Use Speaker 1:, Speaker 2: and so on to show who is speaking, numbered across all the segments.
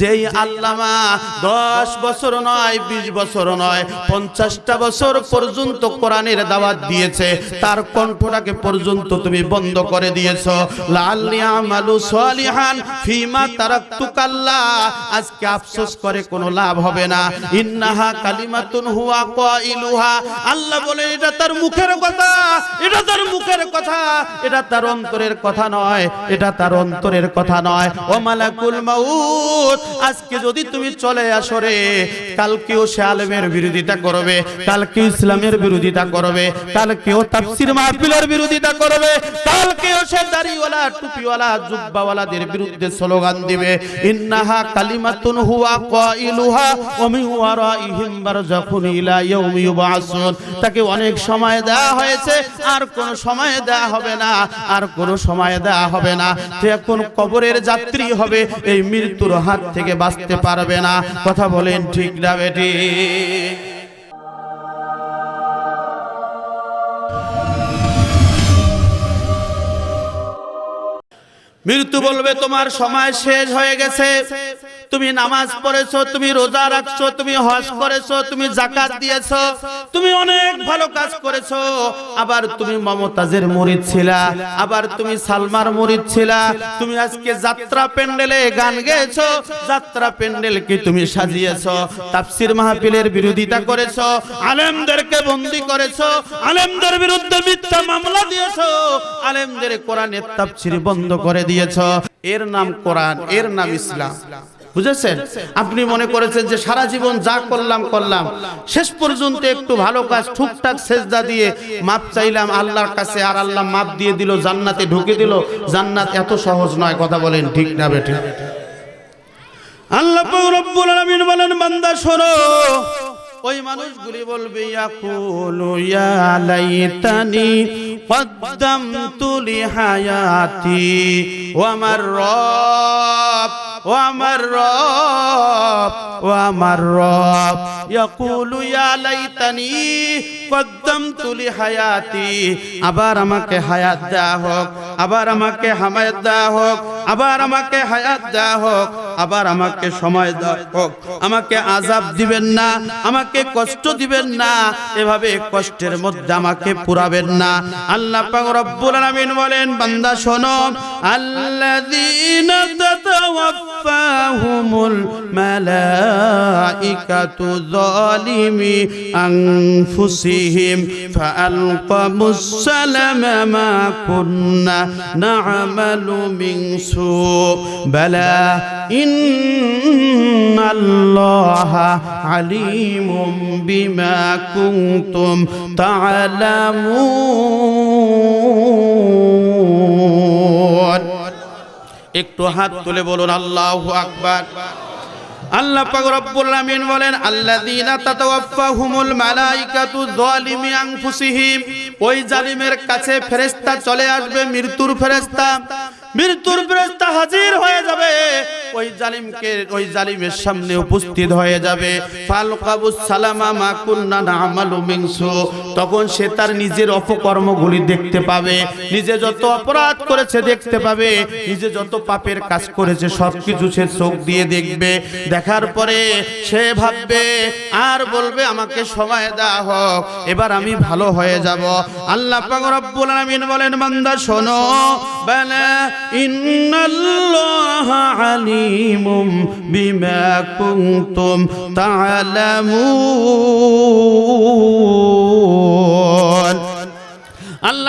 Speaker 1: যেই আল্লামা দশ বছর নয়, বিশ বছর নয়, পঞ্চাশটা বছর পর্যন্ত কোরআনের দাওয়াত দিয়েছে, তার কণ্ঠটাকে পর্যন্ত তুমি বন্ধ করে দিয়েছ। সালিহান ফিমা তারাক্তু কাল্লা আজকে আফসোস করে কোনো লাভ হবে না। ইন্নাহা কালিমাতুন হুয়া কাইলুহা, আল্লাহ বলে, এটা তার মুখের কথা, এটা তার মুখের কথা, এটা তার অন্তরের কথা নয়, এটা তার অন্তরের কথা নয়। ও মালাকুল মাউত আজকে যদি তুমি চলে আসো রে কালকেও সে আলেমের বিরোধিতা করবে কালকেও ইসলামের বিরোধিতা করবে কালকেও তাফসির মাহফিলের বিরোধিতা করবে কালকেও সে দাড়িওয়ালা, টুপিওয়ালা, জুব্বাওয়ালাদের বিরুদ্ধে স্লোগান দিবে। ইন্নাহা কালিমাতুন হুয়া কাইলুহা ওয়া মিন ওয়ারাইহিম বারযাখুন ইলা ইয়াউমি ইউবআসুন তাকে অনেক সময় দেওয়া হয়েছে, আর কোন সময় দেওয়া হবে না, আর কোন সময় দেওয়া হবে না। সে এখন কবরের যাত্রী হবে, এই মৃত্যুর হাত থেকে বাঁচতে পারবে না। কথা বলেন ঠিক না বেটি। মৃত্যু বলবে, তোমার সময় শেষ হয়ে গেছে। তুমি নামাজ পড়েছো, তুমি রোজা রাখছো, তুমি হজ করেছ, তুমি জাকাত দিয়েছ, তুমি অনেক ভালো কাজ করেছ। আবার তুমি মমতাজের মুরিদ ছিলা, আবার তুমি সালমার মুরিদ ছিলা, তুমি আজকে যাত্রা প্যান্ডেলে গান গেয়েছো, যাত্রা প্যান্ডেল কি তুমি সাজিয়েছো, তাফসির মাহফিলের বিরোধিতা করেছ, আলেমদেরকে বন্দি করেছ, আলেমদের বিরুদ্ধে মিথ্যা মামলা দিয়েছ, আলেমদের কোরআনের তাফসির বন্ধ করে দিয়েছ। এর নাম কোরআন, এর নাম ইসলাম। বুঝেছেন? আপনি মনে করেছেন যে সারা জীবন যা করলাম করলাম। শেষ পর্যন্ত একটু ভালো কাজ ঠুকঠাক সেজদা দিয়ে মাপ চাইলাম আল্লাহর কাছে, আর আল্লাহ মাপ দিয়ে দিল, জান্নাতে ঢুকে দিল। জান্নাত এত সহজ নয়, কথা বলেন ঠিক না বেঠিক আল্লাহ রব্বুল আলামিন বলেন, বান্দা শোনো ওই মানুষগুলি বলবে, ইয়াকুলু ইয়া লাইতানি আমার রব, ও আমার রব, ও আমার রব, ইয়াকুলু ইয়া লাইতানি কদ্দামতু লিহায়াতি, আবার আমাকে হায়াত দেয়া হোক, আবার আমাকে হামায়াত দেয়া হোক, আবার আমাকে হায়াত দেয়া হোক আবার আমাকে সময় হোক আমাকে আজাব দিবেন না, আমাকে কষ্ট দিবেন না, এভাবে কষ্টের মধ্যে আমাকে পুরাবেন না। আল্লাহ পাক রব্বুল আলামিন বলেন, বান্দা শোনো, আল্লাযীনা তাতাওয়াফাহুমুল মালাইকাতু যালিমি আনফুসিহিম, ফাআলকামুস সালামা মা কুন্না না'মালু মিন সু। বালা إن الله عليم بما كنتم تعلمون একটু হাত তুলে বলুন আল্লাহু আকবার আল্লাহ পাক রব্বুল আলামিন বলেন আল্লাযীনা তাতাওয়াফাহুমুল মালাইকাতু যালিমি আনফুসিহিম ওই জালিমের কাছে ফেরেশতা চলে আসবে মৃত্যুর ফেরেশতা মৃত্যুর ফেরেশতা হাজির হয়ে যাবে ওই জালিমকে ওই জালিমের সামনে উপস্থিত হয়ে যাবে। সালামা মা মিনসু তখন সে তার নিজের অপকর্মগুলি দেখতে পাবে। নিজে যত অপরাধ করেছে দেখতে পাবে। নিজে যত পাপের কাজ করেছে সবকিছু সে চোখ দিয়ে দেখবে। দেখার পরে সে ভাববে, আর বলবে আমাকে সময় দেওয়া হোক, এবার আমি ভালো হয়ে যাব। আল্লাহ পাক রব্বুল আলামিন বলেন, বান্দা শোনো, বালা ইন্নাল্লাহ عليم بما كنتم تعلمون.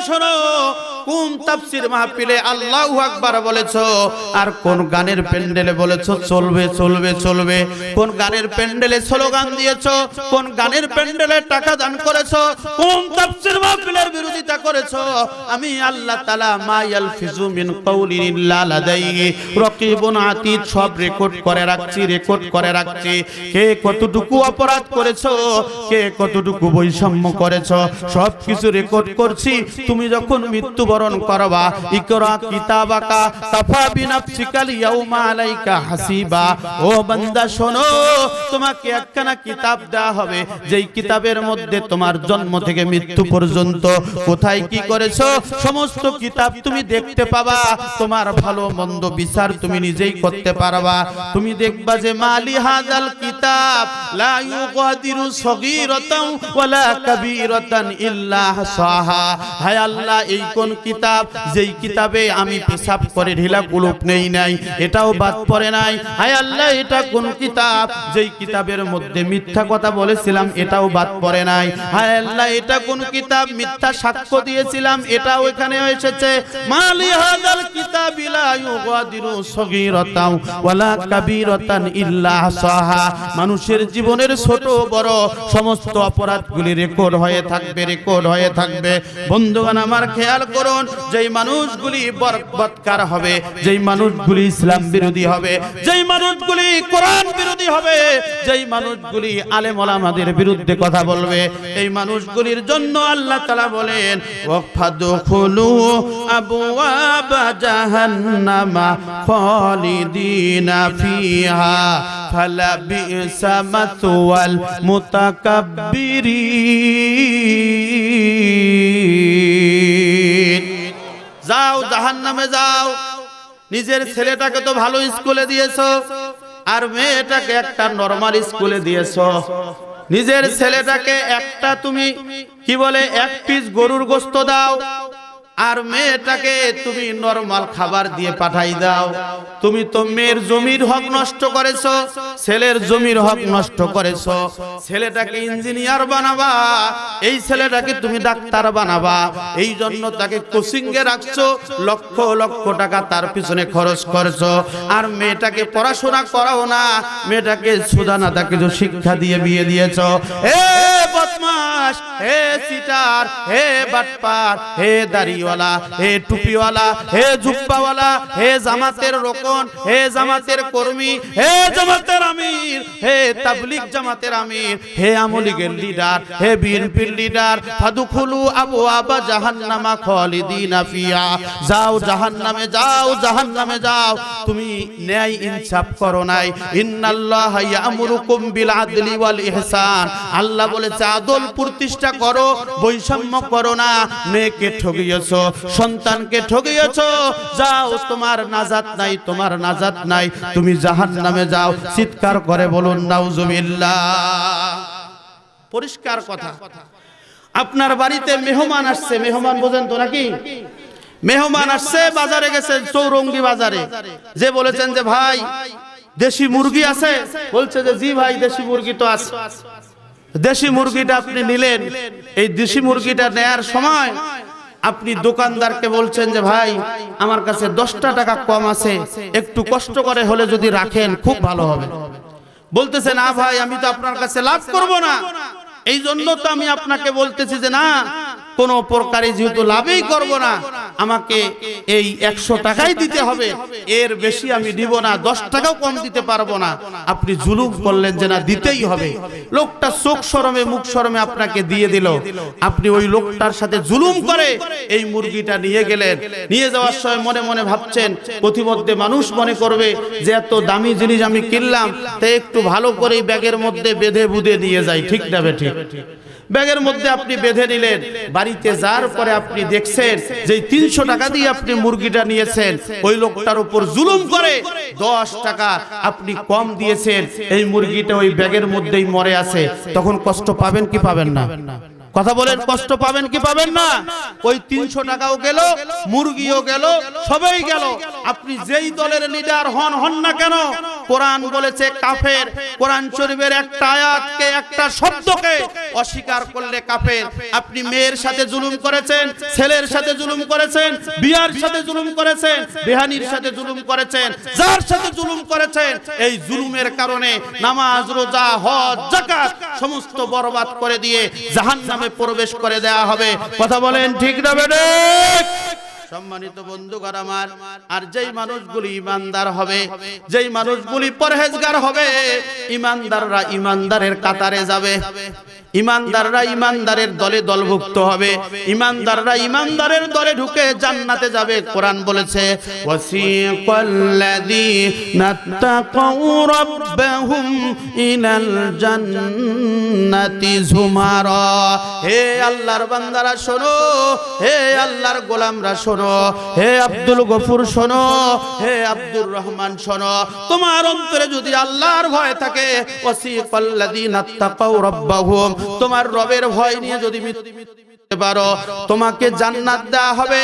Speaker 1: শোনো কোন তাফসির মাহফিলে আল্লাহু আকবার বলেছ? আর কোন গানের প্যান্ডেলে বলেছ, চলবে চলবে চলবে কোন গানের প্যান্ডেলে স্লোগান দিয়েছ? কোন গানের প্যান্ডেলে টাকা দান করেছ? কোন তাফসির মাহফিলের বিরোধিতা করেছ? আমি আল্লাহ তাআলা মা ইয়ালফিজু মিন কাউলিন ইল্লা লাদাইহি। রাকিবুন আতীত সব রেকর্ড করে রাখছি রেকর্ড করে রাখছি। কে কতটুকু অপরাধ করেছ? কে কতটুকু বৈষম্য করেছ? সব কিছু রেকর্ড করছি। তুমি যখন মৃত্যুবরণ করবা, ইকরা কিতাবাকা কাফা বিনাফসিকাল ইয়াউমা আলাইকা হাসিবা। ও বান্দা, শোনো, তোমাকে একখানা কিতাব দেওয়া হবে। যেই কিতাবের মধ্যে তোমার জন্ম থেকে মৃত্যু পর্যন্ত কোথায় কি করেছ, সমস্ত কিতাব তুমি দেখতে পাবা। তোমার ভালো মন্দ বিচার তুমি নিজেই করতে পারবা। তুমি দেখবা যে মালি হাজাল কিতাব, লা ইউগাদিরু সগীরাতাও ওয়ালা কাবীরাতান ইল্লা হাসাহা। হায় আল্লাহ, এই কোন কিতাব, যেই কিতাবে আমি পেশাব করে ঢিলা কুলুপ নেই নাই, এটাও বাদ পড়ে নাই। হায় আল্লাহ, এটা কোন কিতাব? যেই কিতাবের মধ্যে মিথ্যা কথা বলেছিলাম, এটাও বাদ পড়ে নাই। হায় আল্লাহ, এটা কোন কিতাব? মিথ্যা সাক্ষ্য দিয়েছিলাম, এটাও এখানে এসেছে। মালি হাদাল কিতাব লা ইউগাদিরু সগীরাতাও, ওয়ালা কাবীরাতান ইল্লা হাসাহা মানুষের জীবনের ছোট বড় সমস্ত অপরাধগুলি রেকর্ড হয়ে থাকবে রেকর্ড হয়ে থাকবে। বন্ধুগণ, আমার খেয়াল করুন যেই মানুষগুলি বরবৎকার হবে, যেই মানুষগুলি ইসলাম বিরোধী হবে, যেই মানুষগুলি কোরআন বিরোধী হবে, যেই মানুষগুলি আলেম ওলামাদের বিরুদ্ধে কথা বলবে, এই মানুষগুলির জন্য আল্লাহ তাআলা বলেন ওয়াফাদখুলু আবওয়াবা জাহান্নামা খালিদিনা ফিহা, ফালা বিসা মাথওয়াল যাও জাহান্নামে যাও। নিজের ছেলেটাকে তো ভালো স্কুলে দিয়েছ, আর মেয়েটাকে একটা নর্মাল স্কুলে দিয়েছ। নিজের ছেলেটাকে একটা তুমি, কি বলে, এক পিস গরুর গোস্ত দাও আর মেয়েটাকে তুমি নরমাল খাবার দিয়ে পাঠাই দাও। তুমি তো মেয়ের জমির হক নষ্ট করেছ, ছেলের জমির হক নষ্ট করেছ। ছেলেটাকে ইঞ্জিনিয়ার বানাবা, এই ছেলেটাকে তুমি ডাক্তার বানাবা। এই জন্য তাকে কোচিং এ রাখছো, লক্ষ লক্ষ টাকা তার পিছনে খরচ করছ। আর মেয়েটাকে পড়াশোনা করাও না, মেয়েটাকে সুদানা তাকে শিক্ষা দিয়ে বিয়ে দিয়েছ। হে বদমাস হে সিটার, হে বাটপার, হে দাড়িওয়ালা হে টুপিওয়ালা, হে জুব্বাওয়ালা, হে জামাতের রোকন, হে জামাতের কর্মী, হে জামাতের আমির, হে তাবলিগ জামাতের আমির, হে আমলিগের লিডার, হে বিএনপির লিডার, ফাদুখুলু আবু আবা জাহান্নামা খালিদিনা ফিয়া যাও জাহান্নামে যাও জাহান্নামে যাও। তুমি ন্যায় ইনসাফ করো নাই। ইন্নাল্লাহ ইয়ামুরুকুম বিল আদলি ওয়াল ইহসান। আল্লাহ বলেছে, আদল প্রতিষ্ঠা করো, বৈষম্য করো না। মেয়েকে ঠকিয়েছো সন্তানকে ঠকিয়েছো যাও, তোমার নাজাত নাই, তোমার নাজাত নাই। তুমি জাহান্নামে যাও, চিৎকার করে বলুন পরিষ্কার কথা। আপনার বাড়িতে মেহমান আসছে, মেহমান বোঝেন তো নাকি? মেহমান আসছে, বাজারে গেছে, চৌরঙ্গি বাজারে। যে বলেছেন যে, ভাই, দেশি মুরগি আছে? বলছে যে, জি ভাই, দেশি মুরগি তো আছে। দেশি মুরগিটা আপনি নিলেন। এই দেশি মুরগিটা নেয়ার সময় আপনি দোকানদারকে বলছেন যে, ভাই, আমার কাছে দশটা টাকা কম আছে, একটু কষ্ট করে হলে যদি রাখেন, খুব ভালো হবে। বলতেছে, না ভাই, আমি তো আপনার কাছে লাভ করব না। এই জন্য তো আমি আপনাকে বলতেছি যে, না কোনো প্রকারে যেহেতু লাভই করব না, আমাকে এই একশো টাকাই দিতে হবে। এর বেশি আমি দিব না, দশ টাকাও কম দিতে পারব না। আপনি জুলুম করলেন যে না, দিতেই হবে। লোকটা চোখ সরমে, মুখ সরমে আপনাকে দিয়ে দিল। আপনি ওই লোকটার সাথে জুলুম করে এই মুরগিটা নিয়ে গেলেন। নিয়ে যাওয়ার সময় মনে মনে ভাবছেন প্রতিমধ্যে মানুষ মনে করবে যে এত দামি জিনিস আমি কিনলাম তাই একটু ভালো করে ব্যাগের মধ্যে বেঁধে বুধে নিয়ে যাই, ঠিক না ঠিক ব্যাগের মধ্যে আপনি বেঁধে নিলেন বাড়িতে যার পরে আপনি দেখছেন যে তিনশো টাকা দিয়ে আপনি মুরগিটা নিয়েছেন। ওই লোকটার উপর জুলুম করে। দশ টাকা আপনি কম দিয়েছেন। এই মুরগিটা ওই ব্যাগের মধ্যেই মরে আছে। তখন কষ্ট পাবেন কি পাবেন না? কথা বলেন কষ্ট পাবেন কি পাবেন না? ওই তিনশো টাকাও গেল মুরগিও গেল সবাই গেল। আপনি যেই দলের লিডার হন হন না কেন? কোরআন বলেছে কাফের কোরআন শরীফের একটা আয়াতকে একটা শব্দকে অস্বীকার করলে কাফের। আপনি মেয়ের সাথে জুলুম করেছেন ছেলের সাথে জুলুম করেছেন বিয়ার সাথে জুলুম করেছেন বেহানির সাথে জুলুম করেছেন যার সাথে জুলুম করেছেন এই জুলুমের কারণে নামাজ রোজা হজ যাকাত সমস্ত বরবাদ করে দিয়ে জাহান্নামে প্রবেশ করে দেয়া হবে? কথা বলেন ঠিক না বেডে সম্মানিত বন্ধুগণ আমার, আর যেই মানুষগুলি ইমানদার হবে, যেই মানুষগুলি পরহেজগার হবে, ইমানদাররা ইমানদারের কাতারে যাবে। ইমানদাররা ইমানদারের দলে দলভুক্ত হবে। ইমানদাররা ইমানদারের দলে ঢুকে জান্নাতে যাবে, কোরআন বলেছে হে আল্লাহর বান্দারা, শোনো, হে আল্লাহর গোলামরা, শোনো, হে আব্দুল গফুর, শোনো, হে আব্দুর রহমান, শোনো, তোমার অন্তরে যদি আল্লাহর ভয় থাকে, ওয়াসিকাল্লাযীনা তাকাউ রাব্বাহুম তোমার রবের ভয় নিয়ে যদি পারো। তোমাকে জান্নাত দেওয়া হবে।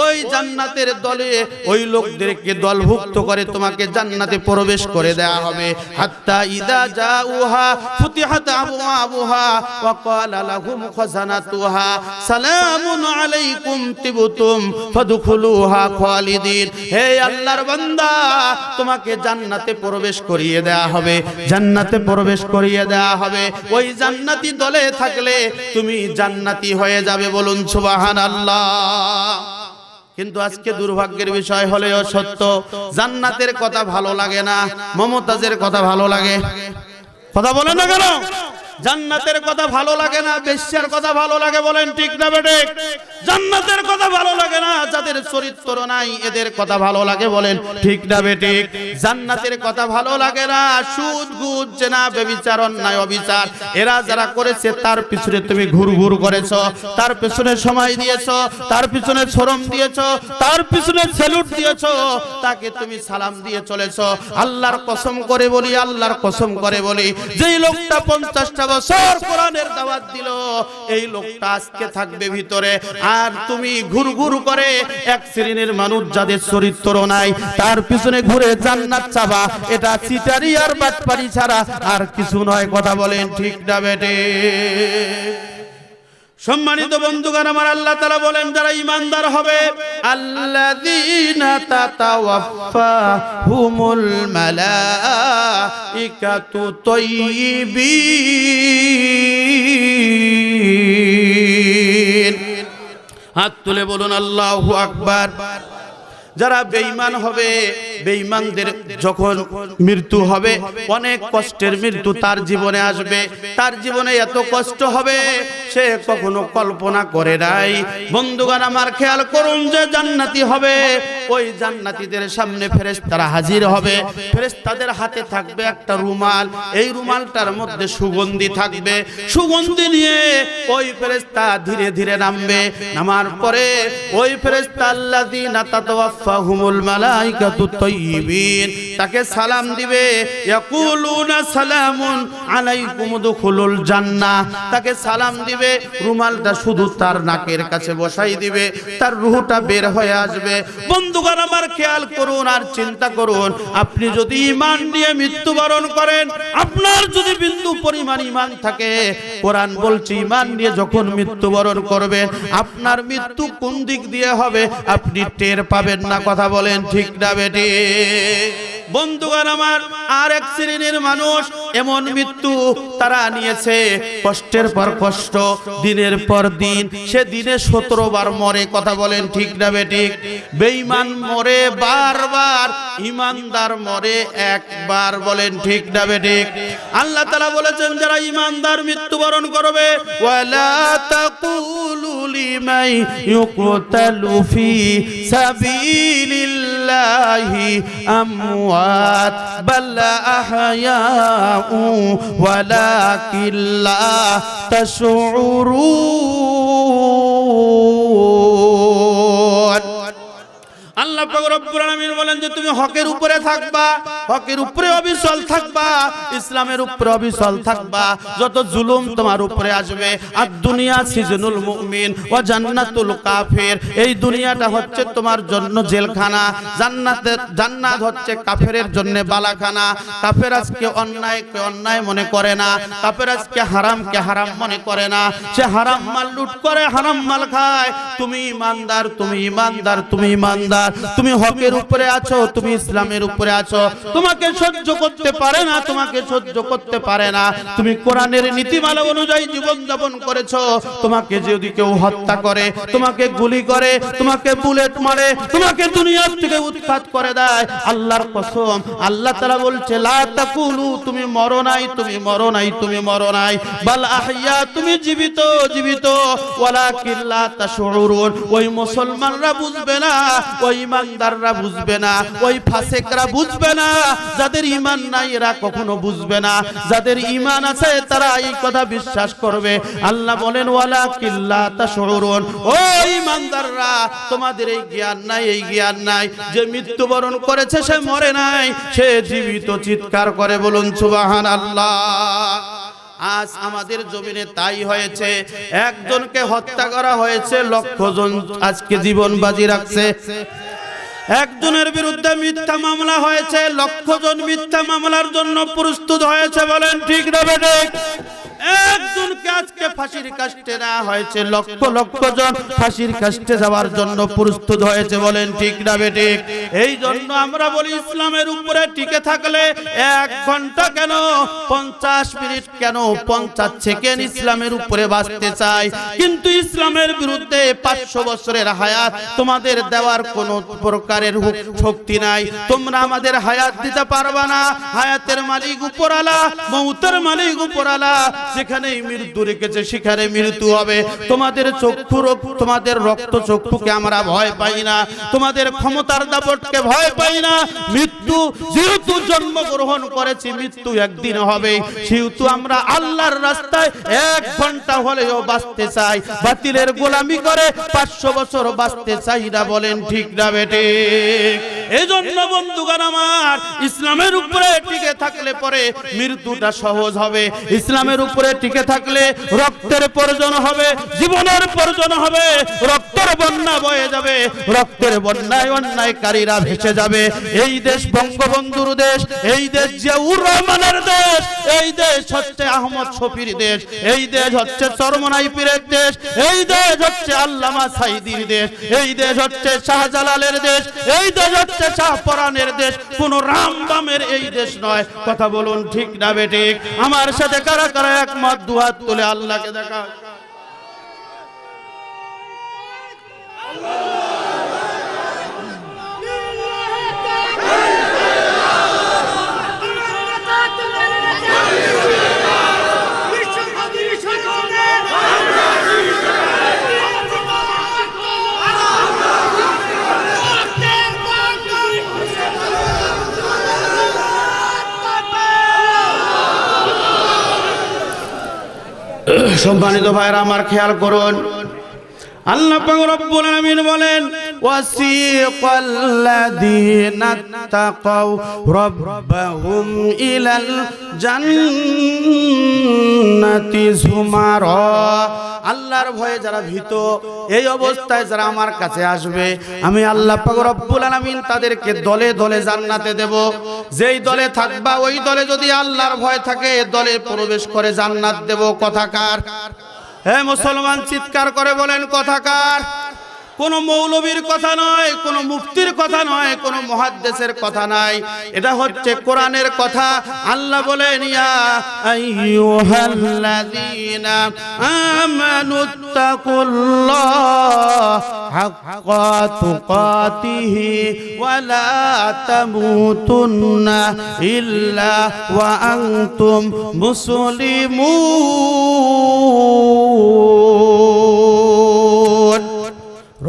Speaker 1: ওই জান্নাতের দলে ওই লোকদেরকে দলভুক্ত করে তোমাকে জান্নাতে প্রবেশ করে দেওয়া হবে। হাত্তা ইদা জাউহা ফুতিহাত আবওয়াবুহা ওয়া ক্বালা লাহুম খাজানাতুহা সালামুন আলাইকুম তিবতুম ফাদখুলুহা খালিদিন। হে আল্লাহর বান্দা, তোমাকে জান্নাতে প্রবেশ করিয়ে দেওয়া হবে। জান্নাতে প্রবেশ করিয়ে দেওয়া হবে। ওই জান্নাতি দলে থাকলে তুমি জান্নাতি হয়ে যাবে বলুন সুবাহান আল্লাহ কিন্তু আজকে দুর্ভাগ্যের বিষয় হলেও সত্য, জান্নাতের কথা ভালো লাগে না, মমতাজের কথা ভালো লাগে। কথা বলে না কেন? জান্নাতের কথা ভালো লাগে না বেশ্যার কথা ভালো লাগে বলেন ঠিক না বেটে জান্নাতের কথা ভালো লাগে না, যাদের চরিত্র নাই, এদের কথা ভালো লাগে বলেন ঠিক না বেটে জান্নাতের কথা ভালো লাগে না, সুদ গুদ, জেনা, বেবিচার, অন্যায়, অবিচার, এরা যারা করেছে, তার পিছনে তুমি ঘুর ঘুর করেছ, তার পিছনে সময় দিয়েছ, তার পিছনে শ্রম দিয়েছ, তার পিছনে সেলুট দিয়েছ, তাকে তুমি সালাম দিয়ে চলেছো। আল্লাহর কসম করে বলি, আল্লাহর কসম করে বলি, যেই লোকটা পঞ্চাশটা বছর কোরআনের দাওয়াত দিল। এই লোকটা আজকে থাকবে ভিতরে। আর তুমি ঘুর ঘুর করে এক শ্রেণির মানুষ যাদের চরিত্র নাই, তার পিছনে ঘুরে জান্নাত চাবা। এটা চিটারি আর বাটপারি ছাড়া আর কিছু নয়, কথা বলেন ঠিক না বেটে। সম্মানিত বন্ধুগণ, আমার আল্লাহ তাআলা বলেন, যারা ইমানদার হবে তাইয়্যিবিন হাত তুলে বলুন, আল্লাহু আকবার। যারা বেঈমান হবে বেঈমানদের যখন মৃত্যু হবে, অনেক কষ্টের মৃত্যু তার জীবনে আসবে। তার জীবনে এত কষ্ট হবে, সে কখনো কল্পনা করে নাই। বন্ধুগান আমার খেয়াল করুন যে জান্নাতি হবে, ওই জান্নাতীদের সামনে ফেরেশতারা হাজির হবে। ফেরেশতাদের হাতে থাকবে একটা রুমাল, এই রুমালটার মধ্যে সুগন্ধি থাকবে। সুগন্ধি নিয়ে ওই ফেরেশতা ধীরে ধীরে নামবে। নামার পরে ওই ফেরেশতা আল্লাযীনা তাতাওয়াফাহুমুল মালাইকাতু তাইয়্যিবিন তাকে সালাম দিবে। ইয়াকুলুনা সালামুন আলাইকুম দুখুলুল জান্নাহ। তাকে সালাম দিবে, রুমালটা শুধু তার নাকের কাছে বসাই দিবে, তার রুহটা বের হয়ে আসবে। বন্ধুগণ, আমার খেয়াল করুন আর চিন্তা করুন, আপনি যদি ঈমান নিয়ে মৃত্যুবরণ করেন, আপনার যদি বিন্দু পরিমাণ ঈমান থাকে, কোরআন বলছে, ঈমান নিয়ে যখন মৃত্যুবরণ করবেন আপনার মৃত্যু কোন দিক দিয়ে হবে, আপনি টের পাবেন না, কথা বলেন ঠিক না বেটি বন্ধুগণ আমার আর এক শ্রেণির মানুষ এমন মৃত্যু তারা নিয়েছে। কষ্টের পর কষ্ট, দিনের পর দিন, সে দিনে সতেরো বার মরে, কথা বলেন ঠিক না বেঠিক বেঈমান মরে বারবার ইমানদার মরে একবার, বলেন ঠিক না বেঠিক আল্লাহ তালা বলেছেন, যারা ইমানদার মৃত্যুবরণ করবে, ওয়ালা তাকুলু লিমাই ইউকতালু ফি সাবিলিল্লাহি আমওয়াত বাল আহয়াউ ওয়ালাকিন লা তাশউরুন আল্লাহ বলেন যে তুমি হকের উপরে থাকবা, হকের উপরে অবিচল থাকবা, ইসলামের উপরে অবিচল থাকবা। যত জুলুম তোমার উপরে আসবে। আর দুনিয়া সিজনুল মুমিন ও জান্নাতুল কাফির। এই দুনিয়াটা হচ্ছে তোমার জন্য জেলখানা। জান্নাতের, জান্নাত হচ্ছে কাফেরের জন্য বালাখানা। কাফের আজকে অন্যায়কে অন্যায় মনে করে না। কাফের আজকে হারামকে হারাম মনে করে না। সে হারাম মাল লুট করে, হারাম মাল খায়। তুমি ইমানদার তুমি ইমানদার তুমি ইমানদার। তুমি হকের উপরে আছো, তুমি ইসলামের উপরে আছো। তোমাকে সহ্য করতে পারে না, তোমাকে সহ্য করতে পারে না। তুমি কোরআনের নীতিমালা অনুযায়ী জীবন যাপন করেছ। তোমাকে যদি কেউ হত্যা করে, তোমাকে গুলি করে, তোমাকে বুলেট মারে, তোমাকে দুনিয়ার থেকে উৎখাত করে দেয়, আল্লাহর কসম, আল্লাহ তাআলা বলছে, লা তাকুলু, তুমি মরো নাই, তুমি মরো নাই, তুমি মরো নাই। বাল আহইয়া, তুমি জীবিত জীবিত। ওয়ালাকিন লা তাশউরুন। ওই মুসলমানরা বুঝবে না, ওই ইমানদাররা বুঝবে না, ওই ফাসিকরা বুঝবে না, যাদের ঈমান নাই এরা কখনো বুঝবে না, যাদের ঈমান আছে তারা এই কথা বিশ্বাস করবে। আল্লাহ বলেন ওয়ালাকিন লা তাশউরুন। ও ইমানদাররা, তোমাদের এই জ্ঞান নাই, এই জ্ঞান নাই। যে মৃত্যুবরণ করেছে সে মরে নাই, সে জীবিত চিৎকার করে বলুন, সুবহানাল্লাহ। আজ আমাদের জমিনে তাই হয়েছে, একজনকে হত্যা করা হয়েছে, লক্ষ জন আজকে জীবন বাজি রাখছে। একজনের বিরুদ্ধে মিথ্যা মামলা হয়েছে, লক্ষ জন মিথ্যা মামলার জন্য প্রস্তুত হয়েছে বলেন ঠিক না বেঠিক? একজনকে আজকে ফাঁসির কাস্টে নেওয়া হয়েছে, লক্ষ লক্ষ জন ফাঁসির কাস্টে যাওয়ার জন্য প্রস্তুত হয়েছে বলেন ঠিক না বেঠিক এই জন্য আমরা বলি ইসলামের উপরে টিকে থাকলে এক ঘণ্টা কেন, পঞ্চাশ মিনিট কেন, পঞ্চাশ সেকেন্ড ইসলামের উপরে বাঁচতে চাই। কিন্তু ইসলামের বিরুদ্ধে পাঁচশো বছরের হায়াত তোমাদের দেওয়ার কোন প্রকারের শক্তি নাই। তোমরা আমাদের হায়াত দিতে পারবা না। হায়াতের মালিক উপরালা, মৌতের মালিক উপরালা যেখানে মৃত্যু রেখেছে সেখানে মৃত্যু হবে। তোমাদের চক্ষু তোমাদের রক্ত চক্ষুকে আমরা ভয় পাই না। তোমাদের ক্ষমতার দাপটকে ভয় পাই না। মৃত্যু, যেহেতু জন্মগ্রহণ করেছি, মৃত্যু একদিন হবে। সেহেতু আমরা আল্লাহর রাস্তায় এক ঘণ্টা হলেও বাঁচতে চাই। বাতিলের গোলামি করে পাঁচশো বছর বাঁচতে চাই না বলেন ঠিক না বেটে এই জন্য বন্ধুগণ আমার, ইসলামের উপরে টিকে থাকলে পরে মৃত্যুটা সহজ হবে। ইসলামের উপরে টিকে থাকলে রক্তের প্রয়োজন হবে, জীবনের প্রয়োজন হবে, রক্তের বন্যা বয়ে যাবে, রক্তের বন্যায় অন্যায়কারীরা ভেসে যাবে। এই দেশ বঙ্গবন্ধুর দেশ, এই দেশ জিয়াউর রহমানের দেশ, এই দেশ হচ্ছে আহমদ শফির দেশ, এই দেশ হচ্ছে চরমনাই পীরের দেশ, এই দেশ হচ্ছে আল্লামা সাইদির দেশ, এই দেশ হচ্ছে শাহজালালের দেশ, এই দেশ হচ্ছে শাহপরানের দেশ। কোন রামবামের এই দেশ নয়। কথা বলুন ঠিক না বেঠিক আমার সাথে কারা কারা একমত? দুহাত তুলে আল্লাহকে দেখা। সম্মানিত ভাইরা আমার খেয়াল করুন। আল্লাহ পাক রব্বুল আমিন বলেন ওয়াসিকাল্লাযীনা তাকাউ রাব্বাহুম ইলাল জান্নাতি ঝুমার। আল্লাহর ভয়ে যারা ভীত, এই অবস্থায় যারা আমার কাছে আসবে, আমি আল্লাহ রব্বুল আলামিন তাদেরকে দলে দলে জান্নাতে দেব। যেই দলে থাকবা, ওই দলে যদি আল্লাহর ভয় থাকে দলে প্রবেশ করে জান্নাত দেব। কথাকার হ্যাঁ মুসলমান, চিৎকার করে বলেন কথাকার কোন মৌলবীর কথা নয়, কোন মুফতির কথা নয়, কোন মুহাদ্দিসের কথা নাই। এটা হচ্ছে কোরআনের কথা। আল্লাহ বলেন আইয়ুহাল্লাযীনা আমানুত্তাকুল্লাহ হাক্কা তুকাতিহি ওয়া লা তামুতুন্না ইল্লা ওয়া আনতুম মুসলিমুন।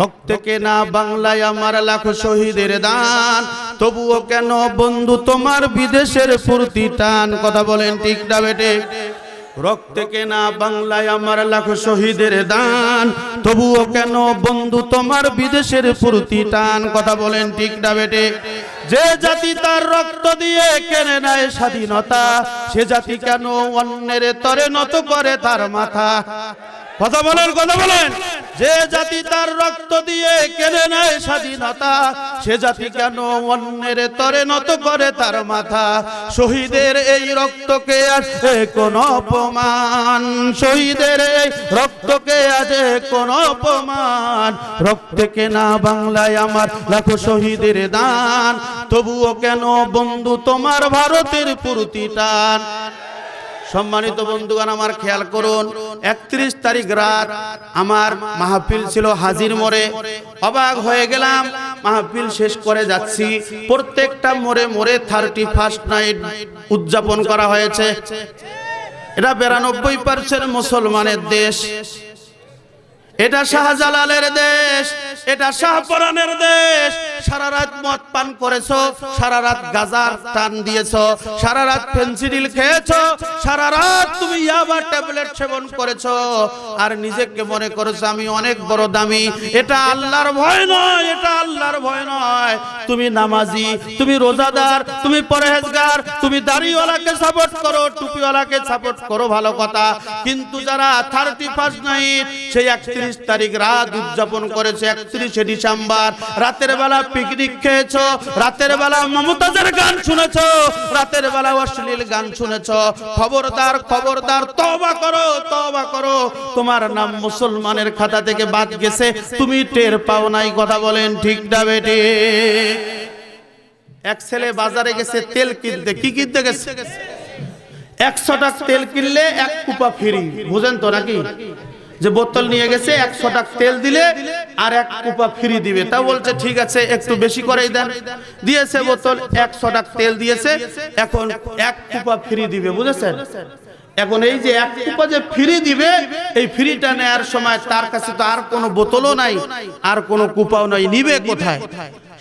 Speaker 1: রক্তকে না বাংলায় আমার লাখ শহীদের দান। তবুও কেন বন্ধু তোমার বিদেশের ফুর্তি টান? কথা বলেন ঠিক না বেটে? রক্তে কেনা বাংলায় আমার লাখ শহীদের দান। তবুও কেন বন্ধু তোমার বিদেশের প্রতি টান? কথা বলেন ঠিক না বেটে? যে জাতি তার রক্ত দিয়ে কেনে নেয় স্বাধীনতা, সে জাতি কেন অন্যের তরে নত করে তার মাথা? কথা বলেন কথা বলেন। যে জাতি তার রক্ত দিয়ে কেড়ে নেয় স্বাধীনতা, সে জাতি কেন অন্যের তরে নত করে তার মাথা? শহীদের এই রক্তকে আছে কোন অপমান। শহীদের এই রক্তকে আছে কোন অপমান। রক্তে কেনা বাংলায় আমার লাখো শহীদের দান। তবুও কেন বন্ধু তোমার ভারতের প্রতি টান? সম্মানিত বন্ধুগণ, আমার খেয়াল করুন, একত্রিশ তারিখ রাত আমার মাহফিল ছিল হাজির মোড়ে। অবাক হয়ে গেলাম, মাহফিল শেষ করে যাচ্ছি। প্রত্যেকটা মোড়ে মোড়ে থার্টি ফার্স্ট নাইট উদযাপন করা হয়েছে। এটা বিরানব্বই পার্সেন্ট মুসলমানের দেশ। এটা শাহজালালের দেশ। এটা শাহপরানের দেশ। সারা রাত মদ পান করেছ, সারা রাত গাজার টান দিয়েছ, সারা রাত ফেন্সিডিল খেয়েছো, সারা রাত তুমি ইয়াবা ট্যাবলেট সেবন করেছ। আর নিজেকে মনে করেছ আমি অনেক বড় দামি। এটা আল্লাহর ভয় নয়, এটা আল্লাহর ভয় নয়। তুমি নামাজি, তুমি রোজাদার, তুমি পরহেজগার, তুমি দাড়িওয়ালাকে সাপোর্ট করো, টুপিওয়ালাকে সাপোর্ট করো, ভালো কথা। কিন্তু যারা থার্টি ফার্স্ট নাইট সেই একত্রিশ তারিখ রাত উদযাপন করেছে একত্রিশে ডিসেম্বর। রাতের বেলা পিকনিক খেয়েছো, রাতের বেলা মমতাজের গান শুনেছো, রাতের বেলা অশ্লীল গান শুনেছো। খবরদার খবরদার তবা করো তবা করো। তোমার নাম মুসলমানের খাতা থেকে বাদ গেছে, তুমি টের পাও নাই, কথা বলেন ঠিক না বেটে। এক ছেলে বাজারে গেছে, তেল কিনতে, কি কিনতে গেছে? একশো টাকা তেল কিনলে এক কুপা ফ্রি, বুঝেন তো নাকি? যে বোতল নিয়ে গেছে, একশো টাকা তেল দিলে আর এক কুপা ফ্রি দিবে। তা বলছে, ঠিক আছে, একটু বেশি করেই দেন। দিয়েছে বোতল, একশো টাকা তেল দিয়েছে, এখন এক কুপা ফ্রি দিবে, বুঝেছেন? এখন এই যে এক কুপা যে ফ্রি দিবে, এই ফ্রিটা নেয়ার সময় তার কাছে তো আর কোনো বোতলও নাই, আর কোনো কুপাও নাই, নিবে কোথায়?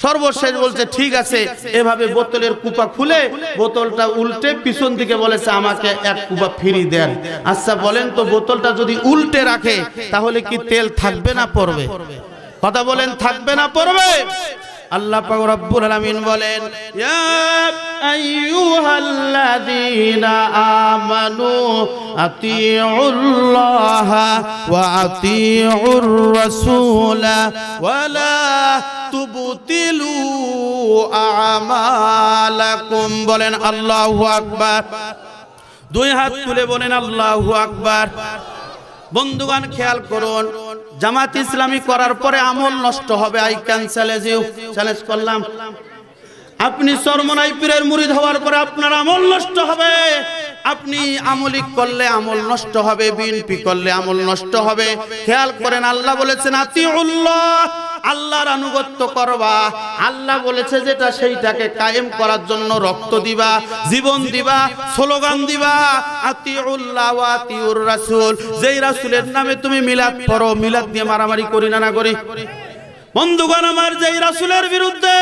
Speaker 1: সর্বশেষ বলছে, ঠিক আছে। এভাবে বোতলের কুপা খুলে বোতলটা উল্টে পিছন দিকে বলেছে, আমাকে এক কুপা ফিরি দেন। আচ্ছা বলেন তো, বোতলটা যদি উল্টে রাখে, তাহলে কি তেল থাকবে না পড়বে? কথা বলেন, থাকবে না পড়বে? আল্লাহ পাক রব্বুল আলামিন বলেন, ইয়া আইয়ুহাল্লাযীনা আমানু আতিউল্লাহ ওয়া আতিউর রাসূলা ওয়া লা তুবতিলু আমালাকুম বলেন, আল্লাহু আকবার। দুই হাত তুলে বলেন, আল্লাহু আকবার। বন্ধুগান খেয়াল করুন জামাত ইসলামী করার পরে আমল নষ্ট হবে। I can challenge you challenge করলাম। আপনি সরমনাই পীরের মুরিদ হওয়ার পরে আপনার আমল নষ্ট হবে। আপনি আমলিক করলে আমল নষ্ট হবে, বিএনপি করলে আমল নষ্ট হবে। খেয়াল করেন, আল্লাহ বলেছেন, আতিউল্লাহ। আল্লাহর আনুগত্য করবা। আল্লাহ বলেছে যেটা সেইটাকে কায়েম করার জন্য রক্ত দিবা, জীবন দিবা, স্লোগান দিবা। আতিউল্লাহ আতিউর রাসূল। যেই রাসূলের নামে তুমি মিলাদ পড়ো, মিলাদ দিয়ে মারামারি করি না না করি। বন্ধুগণ আমার যেই রাসুলের বিরুদ্ধে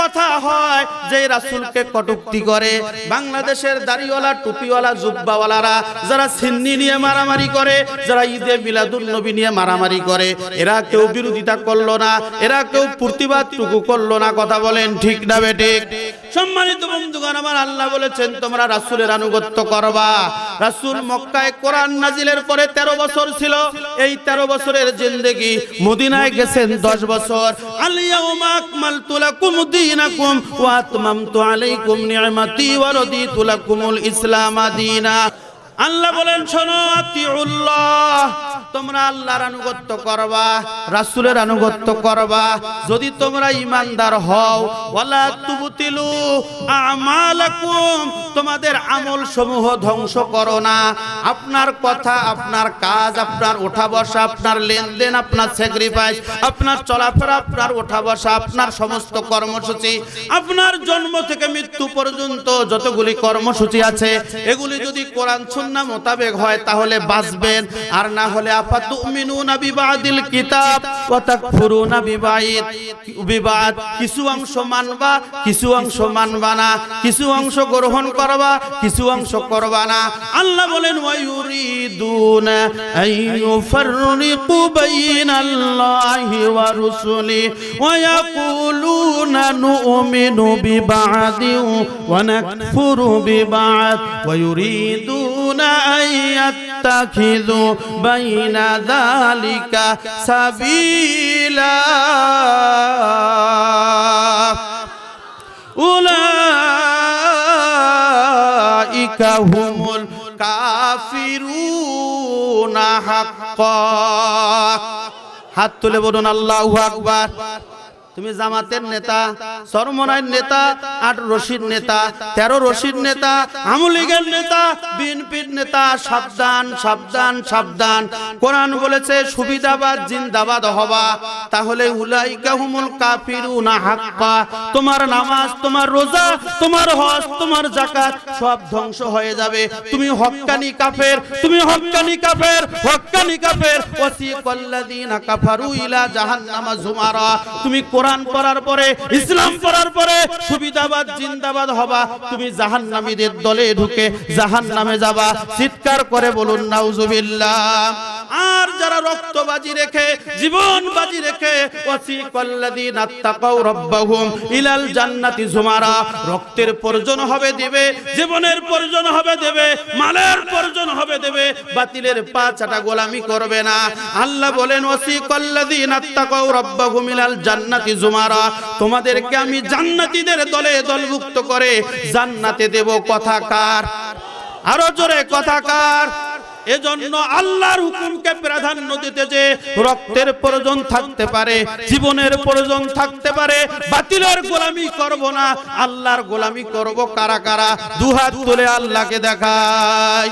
Speaker 1: কথা হয় যে রাসুলকে কটুক্তি করে, বাংলাদেশের দাড়িওয়ালা, টুপিওয়ালা, জুব্বাওয়ালারা, যারা সিন্নি নিয়ে মারামারি করে, যারা ঈদে মিলাদুল নবী নিয়ে মারামারি করে, এরা কেউ বিরোধিতা করল না, এরা কেউ প্রতিবাদটুকু করল না, কথা বলেন ঠিক না বেঠিক সম্মানিত বন্ধুগণ, আমার আল্লাহ বলেছেন, তোমরা রাসূলের আনুগত্য করবা। রাসুল মক্কায় কোরআন নাজিলের পরে 13 বছর ছিল। এই 13 বছরের জিন্দেগি মদিনায় গেছেন 10 বছর। আল ইয়াউমা আকমালতু লাকুম দীনাকুম ওয়া আতমামতু আলাইকুম ইসলাম আল্লাহ বলেন, শোনো, আতিউল্লাহ। তোমরা আল্লাহর আনুগত্য করবা, রাসূলের আনুগত্য করবা। যদি তোমরা ঈমানদার হও, ওয়ালা তুবতিলু আমালাকুম, তোমাদের আমল সমূহ ধ্বংস করো না। আপনার কথা, আপনার কাজ, আপনার ওঠা বসা, আপনার লেনদেন, আপনার স্যাক্রিফাইস আপনার চলাফেরা, আপনার ওঠা বসা, আপনার সমস্ত কর্মসূচি, আপনার জন্ম থেকে মৃত্যু পর্যন্ত যতগুলি কর্মসূচি আছে, এগুলি যদি কোরআন সুন্নাহ মোতাবেক হয়, তাহলে বাঁচবেন, আর না হলে বিবাদিল কিতাব বিবাদ, কিছু অংশ মানবা, কিছু অংশ মানবা না। কিছু অংশ গ্রহণ করবা, কিছু অংশ না। আল্লাহ বলেন, ওয়া ইউরিদুনা আইয়ুফাররিকু বাইনাল্লাহি ওয়া রুসুলি ওয়া ইয়াকুলুনা নু'মিনু বিবাদিন ওয়া নাকফুরু বিবাদ। ওয়া ইউরিদুনা আন ইয়াত্তাখিযু বাইনা যালিকা সাবিলা। উলাইকা হুমুল কাফিরুনা হাক্কা। হাত তুলে বলুন আল্লাহু আকবার। তুমি জামাতের নেতা সরমনায়ের নেতা, আট রশিদ নেতা, তেরো রশিদ নেতা আমুলিগের নেতা, বিএনপির নেতা, সাবধান সাবধান সাবধান। কোরআন বলেছে, সুবিধাবাদ, জিন্দাবাদ হবা তাহলে উলাইকা হুমুল কাফিরুনা হাক্কা। তোমার নামাজ, তোমার রোজা, তোমার হজ, তোমার জাকাত সব ধ্বংস হয়ে যাবে। তুমি হক্কানি কাফের, তুমি হক্কানি কাফের হক্কানি কাফের। ওয়াসিকাল্লাযীনা কাফারু ইলা জাহান্নামা জুমারা। তুমি কোরআন পড়ার পরে, ইসলাম পড়ার পরে সুবিধাবাদ, জিন্দাবাদ হবা। তুমি জাহান নামীদের দলে ঢুকে জাহান নামে যাবা। চিৎকার করে বলুন, নাউজুবিল্লাহ। আর যারা রক্ত বাজি রেখে, জীবন বাজি রেখে ইলাল জান্নাতি জুমারা, রক্তের প্রয়োজন হবে দেবে, জীবনের প্রয়োজন হবে দেবে, মালের প্রয়োজন হবে দেবে, বাতিলের পা চাটা গোলামি করবে না। আল্লাহ বলেন ওসি ওয়াসিকাল্লাযীনা তাকাউ রাব্বাহুম ইলাল জান্নাতি জুমারা, তোমাদেরকে আমি জান্নাতীদের দলে দলভুক্ত করে জান্নাতে দেব। কথাকার আরও জোরে কথাকার এজন্য আল্লাহর হুকুমকে প্রাধান্য দিতে যে রক্তের প্রয়োজন থাকতে পারে, জীবনের প্রয়োজন থাকতে পারে, বাতিলের গোলামি করব না। আল্লাহর গোলামি করব কারা কারা? দুহাত তুলে আল্লাহকে দেখায়